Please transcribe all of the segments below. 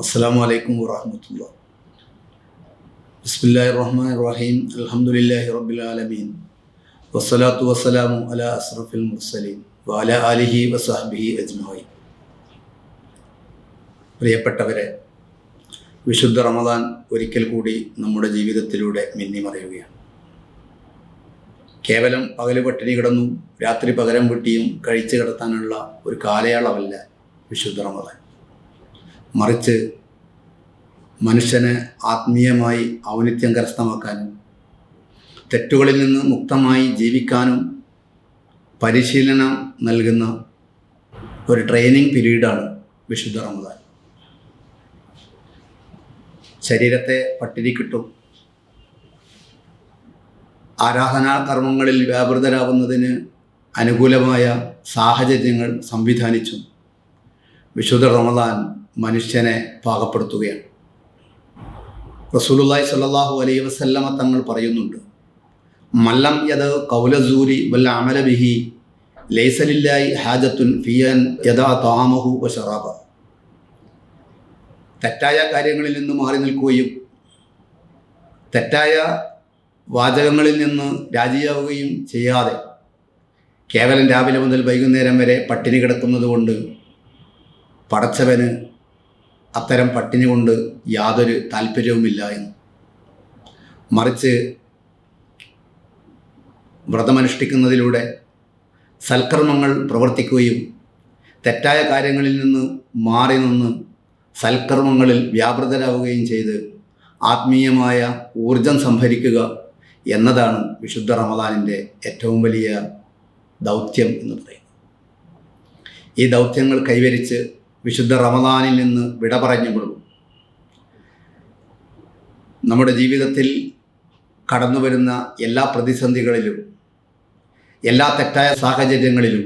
അസ്സാം വലൈക്കും വാഹമത്തുള്ള ബിസ്മില്ലാഹി റഹ്മാൻ റഹീം അൽഹംദുലില്ലാഹി റബ്ബിൽ ആലമീൻ. വസ്സലാത്തു വസ്സലാമു അല അസ്റഫിൽ മുർസലീൻ. വാല ആലിഹി വസാഹബിഹി അജ്മായി പ്രിയപ്പെട്ടവരെ വിശുദ്ധ റമദാൻ ഒരിക്കൽ കൂടി നമ്മുടെ ജീവിതത്തിലൂടെ മിന്നിമറിയുകയാണ്. കേവലം പകൽ പട്ടിണി കിടന്നും രാത്രി പകരം വെട്ടിയും കഴിച്ചു കിടത്താനുള്ള ഒരു കാലയളവല്ല വിശുദ്ധ റമദാൻ. മറിച്ച് മനുഷ്യനെ ആത്മീയമായി ഔന്നിത്യം കരസ്ഥമാക്കാനും തെറ്റുകളിൽ നിന്ന് മുക്തമായി ജീവിക്കാനും പരിശീലനം നൽകുന്ന ഒരു ട്രെയിനിങ് പീരീഡാണ് വിശുദ്ധ റമദാൻ. ശരീരത്തെ പട്ടിരി കിട്ടും ആരാധനാ കർമ്മങ്ങളിൽ വ്യാപൃതരാകുന്നതിന് അനുകൂലമായ സാഹചര്യങ്ങൾ സംവിധാനിച്ചും വിശുദ്ധ റമദാൻ മനുഷ്യനെ പാകപ്പെടുത്തുകയാണ്. റസൂലുള്ളാഹി സ്വല്ലല്ലാഹു അലൈഹി വസല്ലമ തങ്ങൾ പറയുന്നുണ്ട് മല്ലം യത് കൗലസൂരി വല്ല അമല ബിഹി ലൈസലില്ലായി ഹാജത്തുൻ ഫിയൻ യഥാ താമഹു വ തെറ്റായ കാര്യങ്ങളിൽ നിന്ന് മാറി നിൽക്കുകയും തെറ്റായ വാചകങ്ങളിൽ നിന്ന് രാജിയാവുകയും ചെയ്യാതെ കേവലം രാവിലെ മുതൽ വൈകുന്നേരം വരെ പട്ടിണി കിടക്കുന്നത് കൊണ്ട് പടച്ചവന് അത്തരം പട്ടിണി കൊണ്ട് യാതൊരു താല്പര്യവുമില്ല എന്ന്. മറിച്ച് വ്രതമനുഷ്ഠിക്കുന്നതിലൂടെ സൽക്കർമ്മങ്ങൾ പ്രവർത്തിക്കുകയും തെറ്റായ കാര്യങ്ങളിൽ നിന്ന് മാറി നിന്ന് സൽക്കർമ്മങ്ങളിൽ വ്യാപൃതരാവുകയും ചെയ്ത് ആത്മീയമായ ഊർജം സംഭരിക്കുക എന്നതാണ് വിശുദ്ധ റമദാനിന്റെ ഏറ്റവും വലിയ ദൗത്യം എന്ന് പറയുന്നത്. ഈ ദൗത്യങ്ങൾ കൈവരിച്ച് വിശുദ്ധ റമദാനിൽ നിന്ന് വിട പറഞ്ഞു കൊടുക്കും. നമ്മുടെ ജീവിതത്തിൽ കടന്നു വരുന്ന എല്ലാ പ്രതിസന്ധികളിലും എല്ലാ തെറ്റായ സാഹചര്യങ്ങളിലും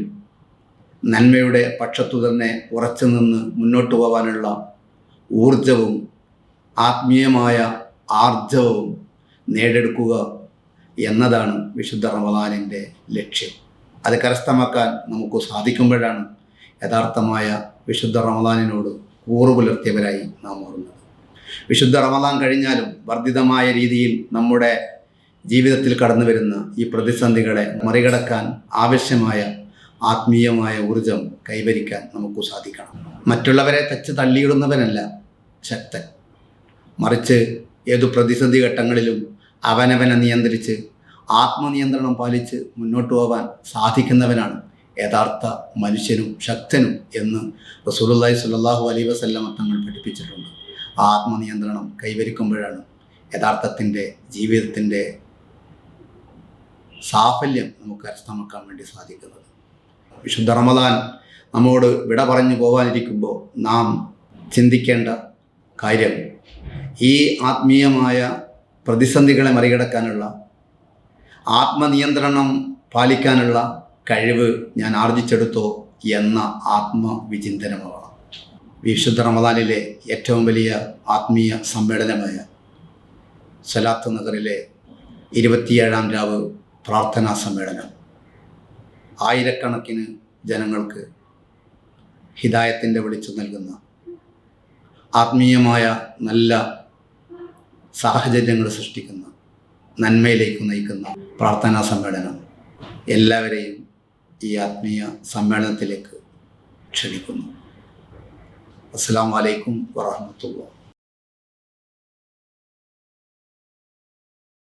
നന്മയുടെ പക്ഷത്തു തന്നെ ഉറച്ചു നിന്ന് മുന്നോട്ട് പോകാനുള്ള ഊർജവും ആത്മീയമായ ആർജവവും നേടെടുക്കുക എന്നതാണ് വിശുദ്ധ റമദാനിന്റെ ലക്ഷ്യം. അത് കരസ്ഥമാക്കാൻ നമുക്ക് സാധിക്കുമ്പോഴാണ് യഥാർത്ഥമായ വിശുദ്ധ റമദാനിനോട് കൂറു പുലർത്തിയവരായി നാം ഓർന്നത് വിശുദ്ധ റമദാൻ കഴിഞ്ഞാലും വർദ്ധിതമായ രീതിയിൽ നമ്മുടെ ജീവിതത്തിൽ കടന്നു വരുന്ന ഈ പ്രതിസന്ധികളെ മറികടക്കാൻ ആവശ്യമായ ആത്മീയമായ ഊർജം കൈവരിക്കാൻ നമുക്ക് സാധിക്കണം. മറ്റുള്ളവരെ തച്ച് തള്ളിയിടുന്നവനല്ല ശക്തൻ. മറിച്ച് ഏതു പ്രതിസന്ധി ഘട്ടങ്ങളിലും അവനവനെ നിയന്ത്രിച്ച് ആത്മനിയന്ത്രണം പാലിച്ച് മുന്നോട്ട് പോകാൻ സാധിക്കുന്നവനാണ് യഥാർത്ഥ മനുഷ്യനും ശക്തനും എന്ന് റസൂലുള്ളാഹി സ്വല്ലല്ലാഹു അലൈ വസല്ലം തങ്ങൾ പഠിപ്പിച്ചിട്ടുണ്ട്. ആത്മനിയന്ത്രണം കൈവരിക്കുമ്പോഴാണ് യഥാർത്ഥത്തിന്റെ ജീവിതത്തിന്റെ സാഫല്യം നമുക്ക് കരസ്ഥമാക്കാൻ വേണ്ടി സാധിക്കുന്നത്. വിശുദ്ധ റമദാൻ നമ്മോട് വിട പറഞ്ഞു പോകാനിരിക്കുമ്പോൾ നാം ചിന്തിക്കേണ്ട കാര്യം ഈ ആത്മീയമായ പ്രതിസന്ധികളെ മറികടക്കാനുള്ള ആത്മനിയന്ത്രണം പാലിക്കാനുള്ള കഴിവ് ഞാൻ ആർജിച്ചെടുത്തോ എന്ന ആത്മവിചിന്തനമാണ്. വിശുദ്ധ റമദാനിലെ ഏറ്റവും വലിയ ആത്മീയ സമ്മേളനമായ സലാത്ത് നഗറിലെ ഇരുപത്തിയേഴാം രാവ് പ്രാർത്ഥനാ സമ്മേളനം. ആയിരക്കണക്കിന് ജനങ്ങൾക്ക് ഹിദായത്തിന്റെ വെളിച്ചം നൽകുന്ന ആത്മീയമായ നല്ല സാഹചര്യങ്ങൾ സൃഷ്ടിക്കുന്ന നന്മയിലേക്ക് നയിക്കുന്ന പ്രാർത്ഥനാ സമ്മേളനം. എല്ലാവരെയും ഈ ആത്മീയ സമ്മേളനത്തിലേക്ക് ക്ഷണിക്കുന്നു. അസ്സാം വലൈക്കും വാഹമത്തുള്ള